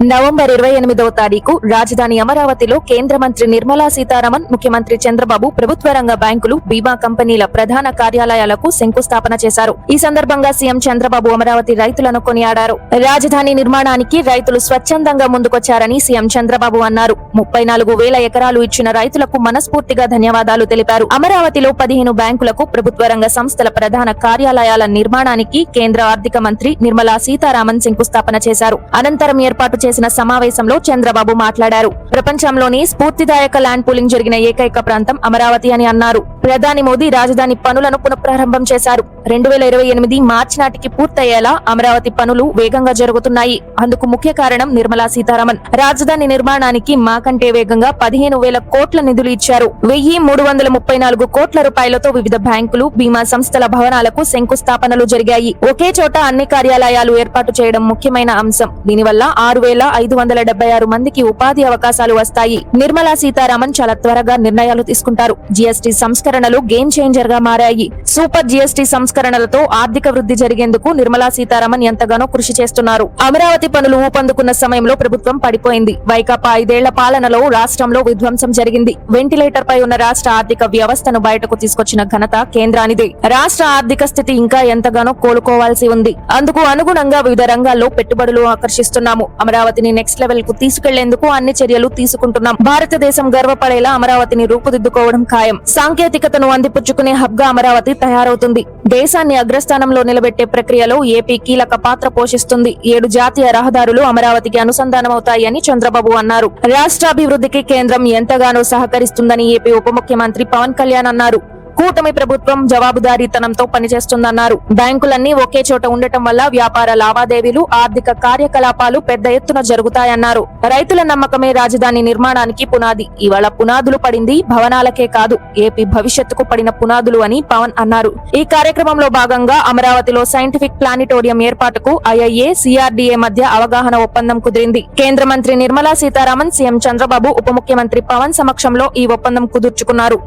November ఇరవై ఎనిమిదవ తారీఖు రాజధాని అమరావతిలో కేంద్ర మంత్రి నిర్మలా సీతారామన్ ముఖ్యమంత్రి చంద్రబాబు ప్రభుత్వ రంగ బ్యాంకులు బీమా కంపెనీల ప్రధాన కార్యాలయాలకు శంకుస్థాపన చేశారు. ఈ సందర్భంగా సీఎం చంద్రబాబు అమరావతి రైతులను కొనియాడారు. రాజధాని నిర్మాణానికి రైతులు స్వచ్ఛందంగా ముందుకొచ్చారని సీఎం చంద్రబాబు అన్నారు. ముప్పై నాలుగు వేల ఎకరాలు ఇచ్చిన రైతులకు మనస్ఫూర్తిగా ధన్యవాదాలు తెలిపారు. అమరావతిలో పదిహేను బ్యాంకులకు ప్రభుత్వ రంగ సంస్థల ప్రధాన కార్యాలయాల నిర్మాణానికి కేంద్ర ఆర్థిక మంత్రి నిర్మలా సీతారామన్ శంకుస్థాపన చేశారు. అనంతరం ఏర్పాటు చేసిన సమావేశంలో చంద్రబాబు మాట్లాడారు. ప్రపంచంలోని స్ఫూర్తిదాయక ల్యాండ్ పూలింగ్ జరిగిన ఏకైక ప్రాంతం అమరావతి అని అన్నారు. ప్రధాని మోదీ రాజధాని పనులను పునఃప్రారంభం చేశారు. రెండు వేల ఇరవై ఎనిమిది మార్చి నాటికి పూర్తయ్యేలా అమరావతి పనులు వేగంగా జరుగుతున్నాయి. అందుకు ముఖ్య కారణం నిర్మలా సీతారామన్. రాజధాని నిర్మాణానికి మా కంటే వేగంగా పదిహేను వేల కోట్ల నిధులు ఇచ్చారు. వెయ్యి మూడు వందల ముప్పై నాలుగు కోట్ల రూపాయలతో వివిధ బ్యాంకులు బీమా సంస్థల భవనాలకు శంకుస్థాపనలు జరిగాయి. ఒకే చోట అన్ని కార్యాలయాలు ఏర్పాటు చేయడం ముఖ్యమైన అంశం. దీనివల్ల ఆరు వేల ఐదు వందల డెబ్బై ఆరు మందికి ఉపాధి అవకాశాలు వస్తాయి. నిర్మలా సీతారామన్ చాలా త్వరగా నిర్ణయాలు తీసుకుంటారు. జీఎస్టీ సంస్కరణలు గేమ్ చేంజర్గా మారాయి. సూపర్ జీఎస్టీ సంస్కరణలతో ఆర్థిక వృద్ధి జరిగేందుకు నిర్మలా సీతారామన్ ఎంతగానో కృషి చేస్తున్నారు. అమరావతి పనులు ఊపందుకున్న సమయంలో ప్రభుత్వం పడిపోయింది. వైకాపా ఐదేళ్ళ పాలనలో రాష్ట్రంలో విధ్వంసం జరిగింది. వెంటిలేటర్ పై ఉన్న రాష్ట్ర ఆర్థిక వ్యవస్థను బయటకు తీసుకొచ్చిన ఘనత కేంద్రానిదే. రాష్ట్ర ఆర్థిక స్థితి ఇంకా ఎంతగానో కోలుకోవాల్సి ఉంది. అందుకు అనుగుణంగా వివిధ రంగాల్లో పెట్టుబడులు ఆకర్షిస్తున్నాము. అమరావతి అమరావతిని నెక్స్ట్ లెవెల్కు తీసుకెళ్ళేందుకు అన్ని చర్యలు తీసుకుంటున్నాం. భారతదేశం గర్వపడేలా అమరావతిని రూపుదిద్దుకోవడం ఖాయం. సాంకేతికతను అందిపుచ్చుకునే హబ్గా అమరావతి తయారవుతుంది. దేశాన్ని అగ్రస్థానంలో నిలబెట్టే ప్రక్రియలో ఏపీ కీలక పాత్ర పోషిస్తుంది. ఏడు జాతీయ రహదారులు అమరావతికి అనుసంధానమవుతాయని చంద్రబాబు అన్నారు. రాష్ట్రాభివృద్ధికి కేంద్రం ఎంతగానో సహకరిస్తుందని ఏపీ ఉప ముఖ్యమంత్రి పవన్ కళ్యాణ్ అన్నారు. కూటమి ప్రభుత్వం జవాబుదారీతనంతో పనిచేస్తుందన్నారు. బ్యాంకులన్నీ ఒకే చోట ఉండటం వల్ల వ్యాపార లావాదేవీలు ఆర్థిక కార్యకలాపాలు పెద్ద ఎత్తున జరుగుతాయన్నారు. రైతుల నమ్మకమే రాజధాని నిర్మాణానికి పునాది. ఇవాళ పునాదులు పడింది భవనాలకే కాదు ఏపీ భవిష్యత్తుకు పడిన పునాదులు అని పవన్ అన్నారు. ఈ కార్యక్రమంలో భాగంగా అమరావతిలో సైంటిఫిక్ ప్లానిటోరియం ఏర్పాటుకు ఐఐఏ సిఆర్డీఏ మధ్య అవగాహన ఒప్పందం కుదిరింది. కేంద్ర మంత్రి నిర్మలా సీతారామన్ సీఎం చంద్రబాబు ఉప ముఖ్యమంత్రి పవన్ సమక్షంలో ఈ ఒప్పందం కుదుర్చుకున్నారు.